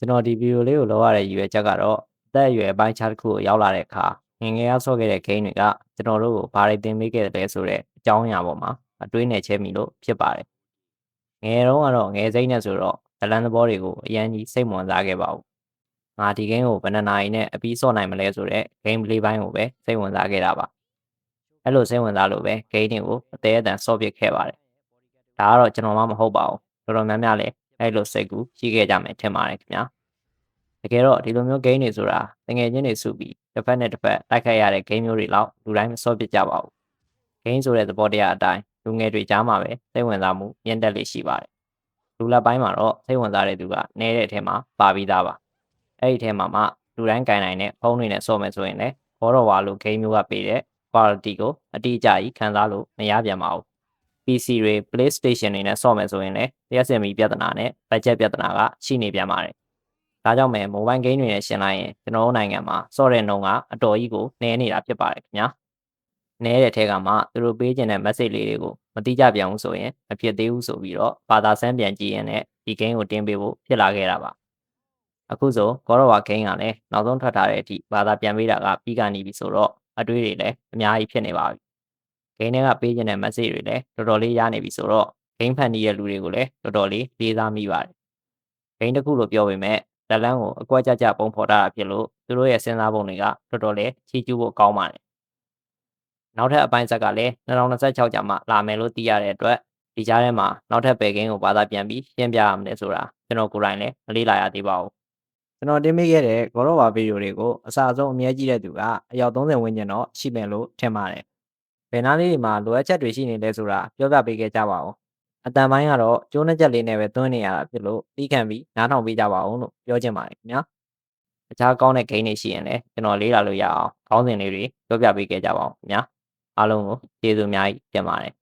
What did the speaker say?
ကျွန်တော်ဒီဗီဒီယိုလေးကိုလောက်ရတဲ့ရည်ရွယ်ချက်ကတော့အသက်အရွယ်အပိုင်းခြားတစ်ခုကိုရောက်လာတဲ့အခါငယ်ငယ်ကဆော့ခဲ့တဲ့ဂိမ်းတွေကကျွန်တော်တို့ကိုဘာတွေသင်ပေးခဲ့တယ်လဲဆိုတဲ့အကြောင်းအရာပေါ်မှာအတွေးနဲ့ချဲမိလို့ဖြစ်ပါတယ်ငယ်တုန်းကတော့ငယ်စိမ့်နဲ့ဆိုတော့ဇလန်သဘောတွေကိုအရင်ကြီးစိတ်ဝင်စားခဲ့ပါဘူးငါဒီဂိမ်းကိုဘယ်နှစ်နာရီနဲ့အပြီးဆော့နိုင်မလဲဆိုတဲ့ဂိမ်းပလေးပိုင်းကိုပဲစိတ်ဝင်စားခဲ့တာပါအဲ့လိုစိတ်ဝင်စားလို့ပဲဂိမ်းတွေကိုအသေးအတန်ဆော့ပစ်ခဲ့ပါတယ်ဒါကတော့ကျွန်တော်မှမဟုတ်ပါဘူးတော်တော်များများလည်း အဲ့လိုစိတ်ကူးရှိခဲ့ကြမယ်ထင်ပါတယ်ခင်ဗျာတကယ်တော့ဒီလိုမျိုး game တွေဆိုတာတငယ်ချင်းတွေစုပြီးတစ်ဖက်နဲ့တစ်ဖက်တိုက်ခိုက်ရတဲ့ game မျိုးတွေလောက်လူတိုင်းမစောပြစ်ကြပါဘူး game ဆိုတဲ့သဘောတရားအတိုင်းလူငယ်တွေကြားမှာပဲစိတ်ဝင်စားမှုမြင့်တက်လေရှိပါတယ်လူလက်ပိုင်းမှာတော့စိတ်ဝင်စားတဲ့သူကနည်းတဲ့အထက်မှာပါပြီးသားပါအဲ့ဒီအထက်မှာမှလူတိုင်းကင်နိုင်တဲ့ဖုန်းတွေနဲ့စော့မယ်ဆိုရင်လည်းဘောတော်ဝါလို game မျိုးကပေးတဲ့ quality ကိုအတိအကျကြီးခံစားလို့မရပြန်ပါဘူး PC တွေ PlayStation တွေနဲ့စော့မယ်ဆိုရင်လည်း PSME ပြဿနာနဲ့ budget ပြဿနာကရှိနေပြန်ပါတယ်ဒါကြောင့်မဲ mobile game တွေနဲ့ရှင်းလိုက်ရင်ကျွန်တော်တို့နိုင်ငံမှာစော့တဲ့နှုန်းကအတော်ကြီးကိုနည်းနေတာဖြစ်ပါတယ်ခင်ဗျာနည်းတဲ့အထက်ကမှသူတို့ပေးခြင်းတဲ့ message လေးတွေကိုမတိကျပြန်ဘူးဆိုရင်မဖြစ်သေးဘူးဆိုပြီးတော့ဘာသာစမ်းပြန်ကြည့်ရင်လည်းဒီ game ကိုတင်ပေးဖို့ဖြစ်လာခဲ့တာပါအခုဆို God of War game ကလည်းနောက်ဆုံးထွက်ထားတဲ့အထိဘာသာပြန်ပေးတာကပြီးကနေပြီဆိုတော့အတွေးတွေလည်းအများကြီးဖြစ်နေပါပြီ game တွေကပေးခြင်းတဲ့ message တွေလည်းတော်တော်လေးရနေပြီဆိုတော့ game ဖန်တီးတဲ့လူတွေကိုလည်းတော်တော်လေးလေးစားမိပါတယ် game တစ်ခုလို့ပြောပေမဲ့ဇလန်းကိုအကွက်ကြကြပုံဖော်ထားတာဖြစ်လို့သူတို့ရဲ့စဉ်းစားပုံတွေကတော်တော်လေးချီးကျူးဖို့ကောင်းပါတယ်။နောက်ထပ်အပိုင်းဆက်ကလည်း2026ကျမှလာမယ်လို့သိရတဲ့အတွက်ဒီကြားထဲမှာနောက်ထပ်ပယ်ကင်းကိုဘာသာပြန်ပြီးရှင်းပြရမယ်ဆိုတာကျွန်တော်ကိုယ်တိုင်လည်းမလေးလာရသေးပါဘူး။ကျွန်တော်တင်ပေးခဲ့တဲ့ God of War ဗီဒီယိုတွေကိုအစားအဆုံးအမြဲကြည့်တဲ့သူကအယောက်30ဝန်းကျင်တော့ရှိမယ်လို့ထင်ပါတယ်။ ဘယ်နားလေးတွေမှာလိုအပ်ချက်တွေရှိနေလဲဆိုတာပြောပြပေးခဲ့ကြပါဦး။အတန်ပိုင်းကတော့ကျိုးနှက်ချက်လေးနဲ့ပဲသွင်းနေရတာဖြစ်လို့ပြီးခံပြီးနားထောင်ပေးကြပါဦးလို့ပြောချင်ပါတယ်ခင်ဗျာအခြားကောင်းတဲ့ဂိမ်းတွေရှိရင်လည်းကျွန်တော်လေးလာလို့ရအောင်ခေါင်းစဉ်လေးတွေပြောပြပေးခဲ့ကြပါဦးခင်ဗျာအားလုံးကိုကျေးဇူးအများကြီးတင်ပါတယ်